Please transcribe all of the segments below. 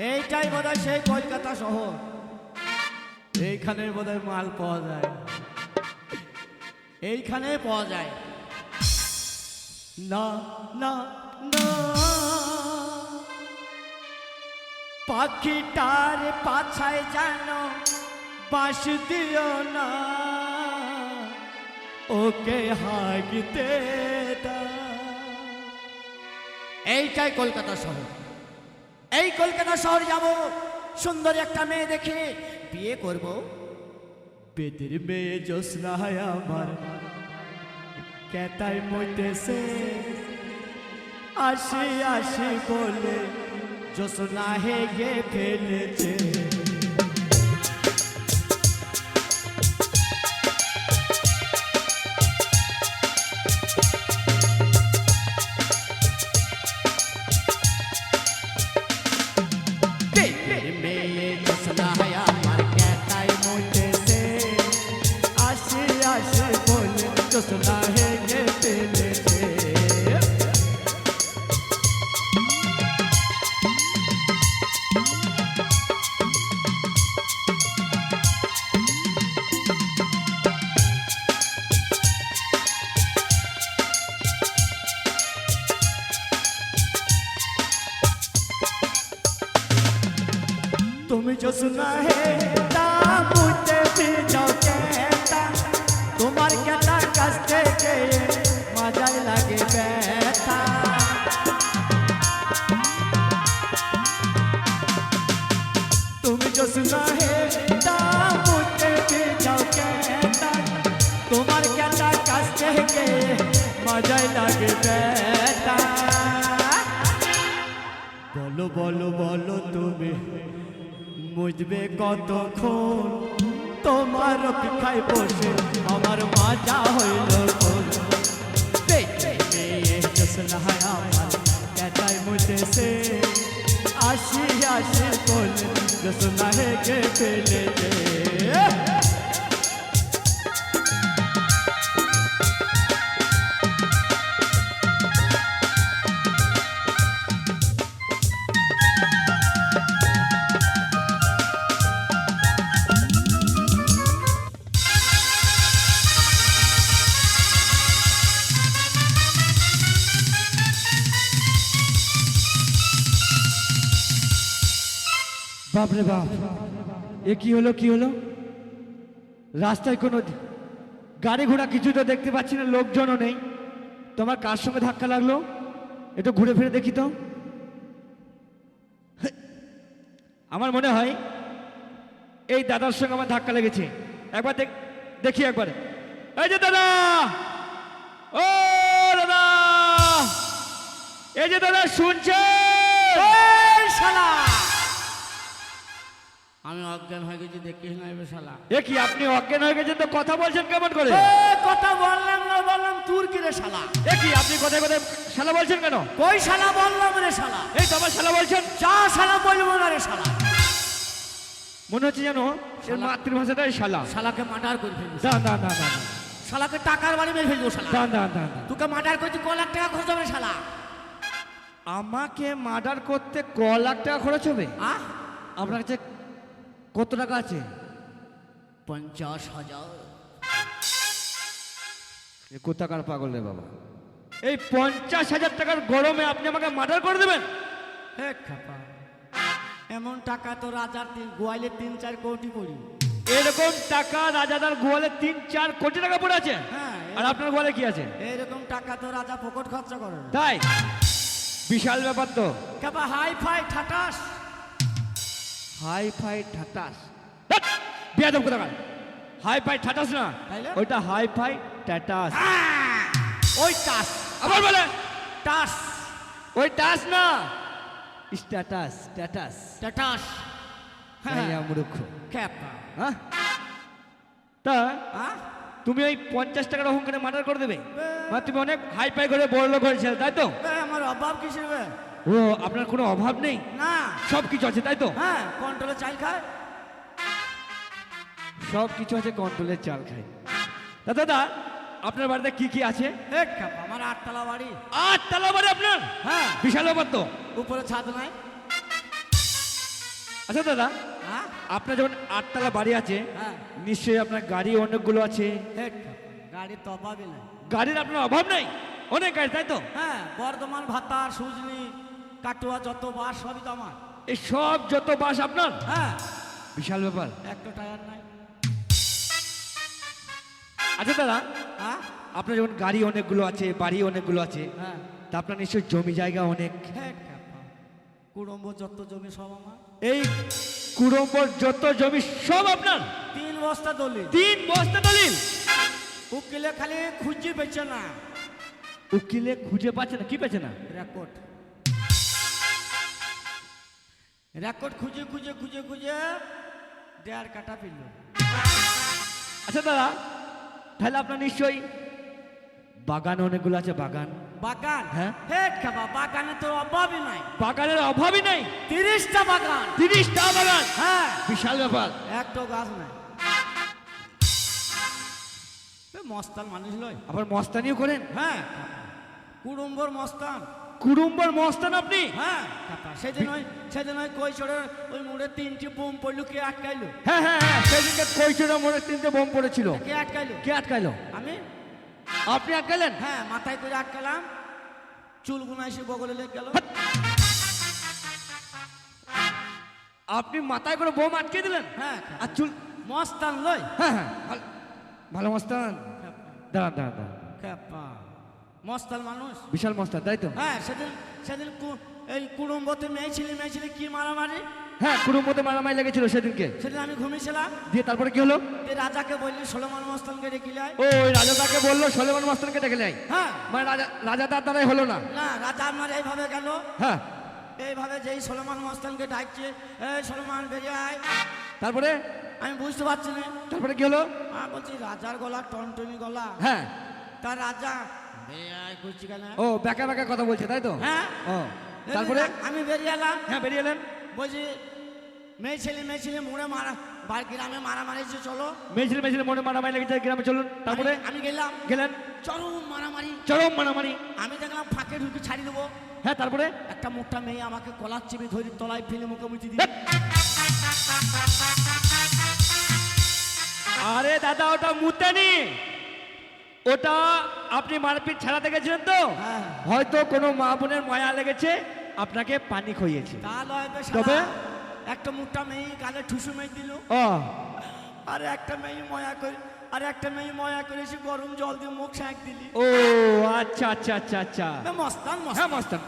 এইটাই বোধহয় সেই কলকাতা শহর। এইখানে বোধহয় মাল পাওয়া যায়। এইখানে পাওয়া যায়। না না না। পাখিটার পাছায় যেন বাস দিও না। ওকে হাগিতে এইটাই কলকাতা শহর। এই কলকাতা শহর যাব। সুন্দর একটা মেয়ে দেখে বিয়ে করব। বেদের মেয়ে জোসনায় আমার কেতাই মইতেছে। আসি আসি বলে জোসনা হেগে ফেলেছে। তুমি जो सुना है मुझे भी जाओ कहता তোমার কেটা কাছ থেকে মজাই লাগে ব্যথা তুমি जो सुना है मुझे भी जाओ कहता তোমার কেটা কাছ থেকে মজাই লাগে ব্যথা বলো বলো বলো তুমি মুজবে কতক্ষণ? তোমার অপেক্ষায় বসে আমার মাজা হইল আসি আসি বলে যশোনা হে কে ফেলে বাপরে বাপ। এ কি হলো কি হলো? রাস্তায় কোনো গাড়ি ঘোড়া কিছু তো দেখতে পাচ্ছি না, লোকজনও নেই। তোমার কার সঙ্গে ধাক্কা লাগল? একটু ঘুরে ফিরে দেখি তো। আমার মনে হয় এই দাদার সঙ্গে আমার ধাক্কা লেগেছে। একবার দেখ দেখি একবার। এই যে দাদা! ও দাদা! এই যে দাদা শুনছে শালা! আমি অজ্ঞান হয়ে গেছি দেখিস না এবার শালা। এ কি আপনি অজ্ঞান হয়ে গেছেন তো কথা বলছেন কেমন করে? এ, কথা বললাম না বললাম তুর কি রে শালা? এ কি আপনি কথায় কথায় শালা বলছেন কেন? কই শালা বললাম রে শালা? এই তো আমার শালা বলছেন। যা শালা বলব না রে শালা। মনে হচ্ছে যেন এর শালা। মাতৃভাষাটাই শালা। শালাকে মার্ডার করে ফেলব না না না না না। শালাকে টাকার বাড়ি মেরে ফেলব শালা। না না না না। তোকে মার্ডার করছি ক লাখ টাকা খরচ হবে শালা? আমাকে মার্ডার করতে ক লাখ টাকা খরচ হবে? আহ আপনার কাছে কত টাকা আছে? পঞ্চাশ হাজার। এ কোথাকার পাগল রে বাবা? এই পঞ্চাশ হাজার টাকার গরমে আপনি আমাকে মার্ডার করে দেবেন? হে খাপা এমন টাকা তো রাজার তিন গোয়ালে তিন চার কোটি পড়ি। এরকম টাকা রাজাদার গোয়ালে তিন চার কোটি টাকা পড়ে আছে? হ্যাঁ আর আপনার গোয়ালে কি আছে? এরকম টাকা তো রাজা ফোকট খরচা করে না। তাই? বিশাল ব্যাপার তো। খাপা hi fi status. Hi fi status. বিয়াদব কোথাকার? হাই ফাই ঠাটাস না? ওইটা হাই ফাই টাটাস ওই টাস। আবার বলে? টাস। ওই টাস না? Status status. টাটাস। হ্যাঁ। মূর্খ। খাপা হ্যাঁ তা হ্যাঁ তুমি ওই পঞ্চাশ টাকার অহংকারে মার্ডার করে দেবে? তুমি অনেক হাই ফাই করে বড় লোক হয়েছিল তাই তো? আমার অভাব কিসের? ও আপনার কোনো অভাব নেই? না। সব কিছু আছে তাই তো? হ্যাঁ কন্ট্রোলে চাল খায়। সব কিছু আছে কন্ট্রোলের চাল খাই তা দাদা আপনার বাড়িতে কি কি আছে? আমার আটতলা বাড়ি। আটতলা বাড়ি আপনার? হ্যাঁ। বিশাল ব্যাপার তো। উপরে ছাদ নাই। আচ্ছা দাদা হ্যাঁ। আপনার যখন আটতলা বাড়ি আছে হ্যাঁ। নিশ্চয়ই আপনার গাড়ি অনেকগুলো আছে। গাড়ির তো অভাবই নাই। গাড়ির আপনার অভাব নেই? অনেক গাড়ি তাই তো? হ্যাঁ বর্ধমান ভাতার সুজনি কাটুয়া যত বাস সবই তো আমার। এই সব যত বাস আপনার? হ্যাঁ। বিশাল ব্যাপার। একটা টায়ার নাই। আচ্ছা দাদা হ্যাঁ? আপনার যখন গাড়ি অনেকগুলো আছে বাড়ি অনেকগুলো আছে হ্যাঁ। তা আপনার নিশ্চয়ই জমি জায়গা অনেক। হেট কুড়ম্ব যত জমি সব আমার। এই কুড়ম্বর যত জমি সব আপনার? তিন বস্তা দলি তিন বস্তা দলিল? উকিলে খালি খুঁজি পেছে না। উকিলে খুঁজে পাচ্ছে না কি পাচ্ছে না? রেকর্ড। রেকর্ড খুঁজে খুঁজে খুঁজে খুঁজে দেড় কাটা পেল আচ্ছা দাদা তাহলে আপনার নিশ্চয়ই বাগান অনেকগুলো আছে বাগান। বাগান? হ্যাঁ। হেট খাবা বাগানে তোর অভাবই নাই। বাগানের অভাবই নাই। তিরিশটা বাগান। তিরিশটা বাগান। হ্যাঁ। বিশাল ব্যাপার। একটা গাছ নাই। মস্তান মানুষ লয়। আবার মস্তানিও করেন? হ্যাঁ। কুড়ুম্বর মস্তান। কুড়ুম্বর মস্তান আপনি? হ্যাঁ সেদিন ওই সেদিন ওই কই ওই মুড়ে তিনটি বোম পড়ল কে আটকাইলো। হ্যাঁ হ্যাঁ হ্যাঁ সেদিনকে মোড়ে তিনটে বোম পড়েছিল। কে আটকাইলো? কে আটকাইলো? আমি? আপনি হ্যাঁ মাথায় করে আটকালাম। বগলে লেগে গেল। আপনি মাথায় করে বোম আটকে দিলেন? হ্যাঁ আর চুল মস্তান লই। হ্যাঁ হ্যাঁ ভালো- মস্তান। দাঁড়ান দাঁড়ান দাঁড়ান। খেপা মস্তান মানুষ। বিশাল মস্তান তাই তো? হ্যাঁ সেদিন সেদিন এই কুড়ুম্বতে মেয়ে ছিলি মেয়ে ছিলি কি মারামারি? হ্যাঁ কুড়ুম্বতে মারামারি লেগেছিল সেদিনকে। সেদিন আমি ঘুমিয়েছিলাম। দিয়ে তারপরে কি হলো? রাজাকে বললি সোলমান মস্তানকে ডেকিলাই ও ওই রাজাদাকে বলল সলেমান মস্তানকে ডেকে নেয় হ্যাঁ। মানে রাজা রাজাদার দ্বারাই হলো না। না রাজা আমার এইভাবে গেল। হ্যাঁ। এইভাবে যেই সোলমান মস্তানকে ডাকছে এই সোলমান বেরিয়ে আয়। তারপরে? আমি বুঝতে পারছি না। তারপরে কি হলো? বলছি রাজার গলা টনটনি গলা। হ্যাঁ। তার রাজা ও ব্যাকা ব্যাকা কথা বলছে তাই তো? হ্যাঁ? ও তারপরে? আমি বেরিয়ে এলাম। হ্যাঁ বেরিয়ে এলেন। বলছি মেয়ে ছেলে মেয়ে ছেলে মুড়ে মারা বার গ্রামে মারামারি হচ্ছে চলো। মারামারি লেগেছে গ্রামে চলুন। তারপরে? আমি- গেলাম। গেলেন? চরম মারামারি। চরম মারামারি। আমি দেখলাম ফাঁকে ঢুকে ছাড়ি দেবো। হ্যাঁ তারপরে? একটা মোটা মেয়ে আমাকে কলার চেপে ধরে তলায় ফেলে মুখে মুচি দিল। আরে দাদা ওটা মুতেনি। ওটা আপনি মারপিট ছাড়াতে গেছিলেন তো? হ্যাঁ। হয়তো কোনো মা বোনের মায়া লেগেছে আপনাকে পানি খাইয়েছে। তা লয় বে শালা। তবে? একটা মোটা মেয়ে গালে ঠুসু মেয়ে দিল। ও। আর একটা মেয়ে ময়া করে আর একটা মেয়ে ময়া করে এসে গরম জল দিয়ে মুখ শাঁক দিলি। ও আচ্ছা আচ্ছা আচ্ছা আচ্ছা। বে মস্তান হ্যাঁ মস্তান। মস্তান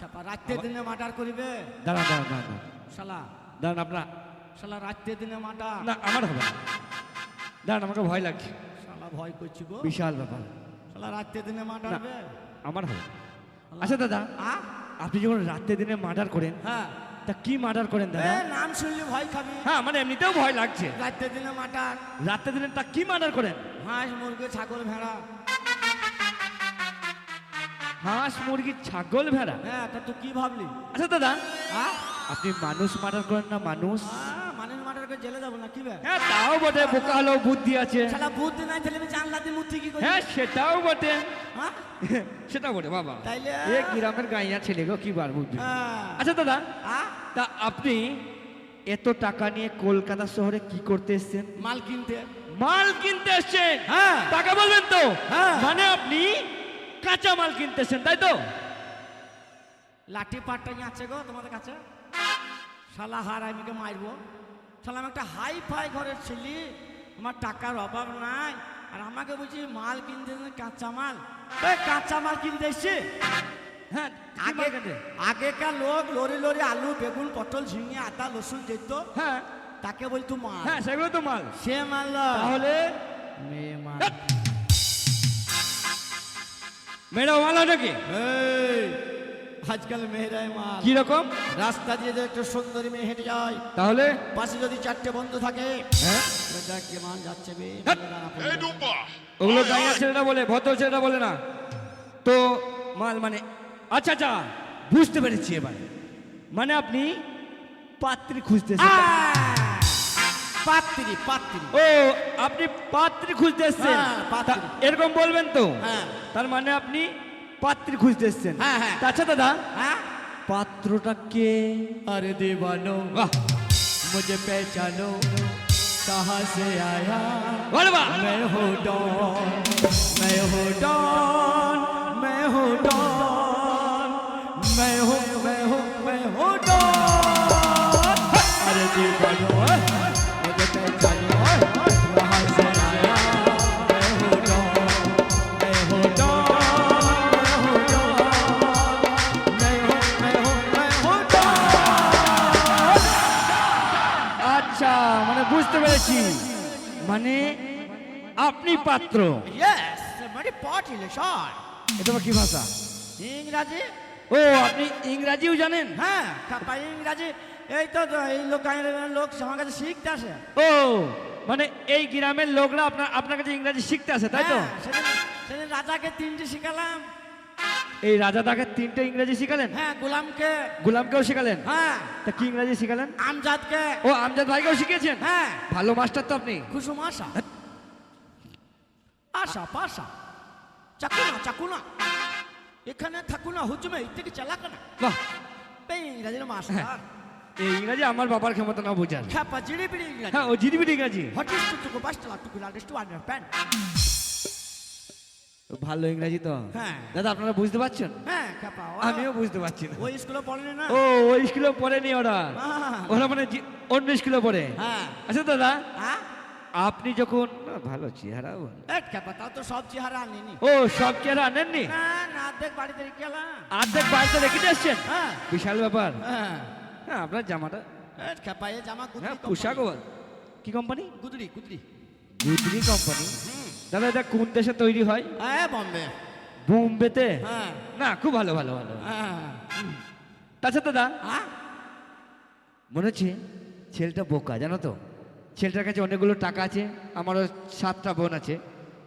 চাপা রাত্রে দিনে মার্ডার করিবে? দাঁড়ান দাঁড়ান দাঁড়ান। শালা। দাঁড়ান আপনার শালা রাত্রে দিনে মার্ডার। না আমার হবে না। দাঁড়ান আমাকে ভয় লাগছে। ভয় করছি গো। বিশাল ব্যাপার। শালা রাত্রে দিনে মার্ডার না। আমার হবে। আচ্ছা দাদা আপনি যখন রাতে দিনে মার্ডার করেন হ্যাঁ। তা কি মার্ডার করেন দাদা? নাম শুনলে ভয় খাবি। হ্যাঁ মানে এমনিতেও ভয় লাগছে। রাত্রে দিনে মার্ডার। রাতে দিনে তা কি মার্ডার করেন? হাঁস মুরগি ছাগল ভেড়া। হাঁস মুরগি ছাগল ভেড়া? হ্যাঁ তা তুই কি ভাবলি? আচ্ছা দাদা আপনি মানুষ মার্ডার করেন না মানুষ? করে জেলে যাব না কি হ্যাঁ তাও বটে বোকা হলেও বুদ্ধি আছে। শালা বুদ্ধি নাই তাহলে আমি জানলা দিয়ে মুক্তি কি করি। হ্যাঁ সেটাও বটে। হ্যাঁ সেটাও বটে বাবা। তাইলে এ গ্রামের গাইয়া ছেলে গো কি বার। আচ্ছা দাদা তা আপনি এত টাকা নিয়ে কলকাতা শহরে কি করতে এসেছেন? মাল কিনতে। মাল কিনতে এসছেন? হ্যাঁ। টাকা বলবেন তো? হ্যাঁ। মানে আপনি কাঁচা মাল কিনতেছেন তাই তো? লাঠি পাটটা আছে গো তোমাদের কাছে। শালা হার আমিকে মারবো। শালা আমি একটা হাই ফাই ঘরের ছিলি। আমার টাকার অভাব নাই। আর আমাকে বলছি মাল কিনতে কাঁচা মাল কাঁচা মাল কিনতে এসছি। হ্যাঁ আগে আগেকার লোক লরি লরি আলু বেগুন পটল ঝিঙে আদা রসুন যেত। হ্যাঁ। তাকে বলতো মাল। হ্যাঁ সেগুলো তো মাল। সে মাল তাহলে? মেয়ে মাল। মেয়েরা মাল হয় নাকি এই, আজকাল মেয়েরাই মাল। কি রকম? রাস্তা দিয়ে যদি একটা সুন্দরী মেয়ে হেঁটে যায় তাহলে? পাশে যদি চারটে বন্ধু থাকে হ্যাঁ? কে মান যাচ্ছে। ওগুলো গাইয়া ছেলেরা বলে ভদ্র ছেলেরা বলে না। তো মাল মানে আচ্ছা আচ্ছা বুঝতে পেরেছি এবার। মানে আপনি পাত্রী খুঁজতেছেন আহ! পাত্রী পাত্রী। ও আপনি পাত্রী খুঁজতে এসছেন। হ্যাঁ। এরকম বলবেন তো? হ্যাঁ। তার মানে আপনি পাত্রী খুঁজতে এসছেন হ্যাঁ, হ্যাঁ। তা আচ্ছা দাদা হ্যাঁ পাত্রটা কে আরে দেবানো বাহ मुझे पहचानो कहाँ से आया বল বা मैं हूँ डॉन मैं हूँ डॉन मैं हूँ डॉन मैं हूँ मैं हूँ मैं हूँ আপনি পাত্র। Yes, মানে পপুলেশন এটা আবার কি ভাষা? ইংরাজি? ও আপনি ইংরাজিও জানেন? হ্যাঁ ইংরাজি। এই তো এই লোক লোক আমার কাছে শিখতে আসে। ও মানে এই গ্রামের লোকরা আপনার আপনার কাছে ইংরাজি শিখতে আসে তাই তো? হ্যাঁ, সেদিন রাজাকে তিনটি শিখালাম। এই রাজা তাকে তিনটে ইংরেজি শিখালেন? হ্যাঁ গোলামকে। গোলামকেও শিখালেন? হ্যাঁ। তা কি ইংরেজি শিখালেন? আমজাদকে। ও আমজাদ ভাইকেও শিখিয়েছেন? হ্যাঁ। ভালো মাস্টার তো আপনি। কুসুম আশা আশা পাশা। চাকুনা চাকুনা এখানে থাকুনা হুজুমে থেকে চালাক না। বাহ। ইংরাজির মাস্টার এই ইংরাজি আমার বাবার ক্ষমতা না বোঝার। খাপা জিড়ি বিড়ি ইংরাজি। হ্যাঁ ও জিডিবিডি ইংরাজি। What is to to bastala to kula to understand? ভালো ইংরাজি তো। হ্যাঁ। দাদা আপনারা বুঝতে পারছেন? হ্যাঁ আমিও বুঝতে পারছি না। ওই স্কুলে পড়েনি না? ও ওই স্কুলে পড়েনি ওরা। হ্যাঁ। ওরা মানে অন্য স্কুলে পড়ে। হ্যাঁ। আচ্ছা দাদা। হ্যাঁ? আপনি যখন না, ভালো চেহারা তাও তো সব চেহারা আনিনি। ও সব চেহারা আনেননি? না না অর্ধেক বাড়িতে রেখে গেলাম। অর্ধেক বাড়িতে রেখে দিয়ে এসছেন? হ্যাঁ। বিশাল ব্যাপার। হ্যাঁ। হ্যাঁ আপনার জামাটা এ জামা গুদরি হ্যাঁ পোশাক বল কি কোম্পানি গুদরি গুদরি। গুদরি কোম্পানি দাদা এটা কোন দেশে তৈরি হয়? হ্যাঁ বম্বে। বোম্বেতে? হ্যাঁ। না খুব ভালো ভালো ভালো। হ্যাঁ। তাছাড়া দাদা হ্যাঁ? মনে হচ্ছে ছেলেটা বোকা জানো তো? ছেলেটার কাছে অনেকগুলো টাকা আছে আমারও সাতটা বোন আছে।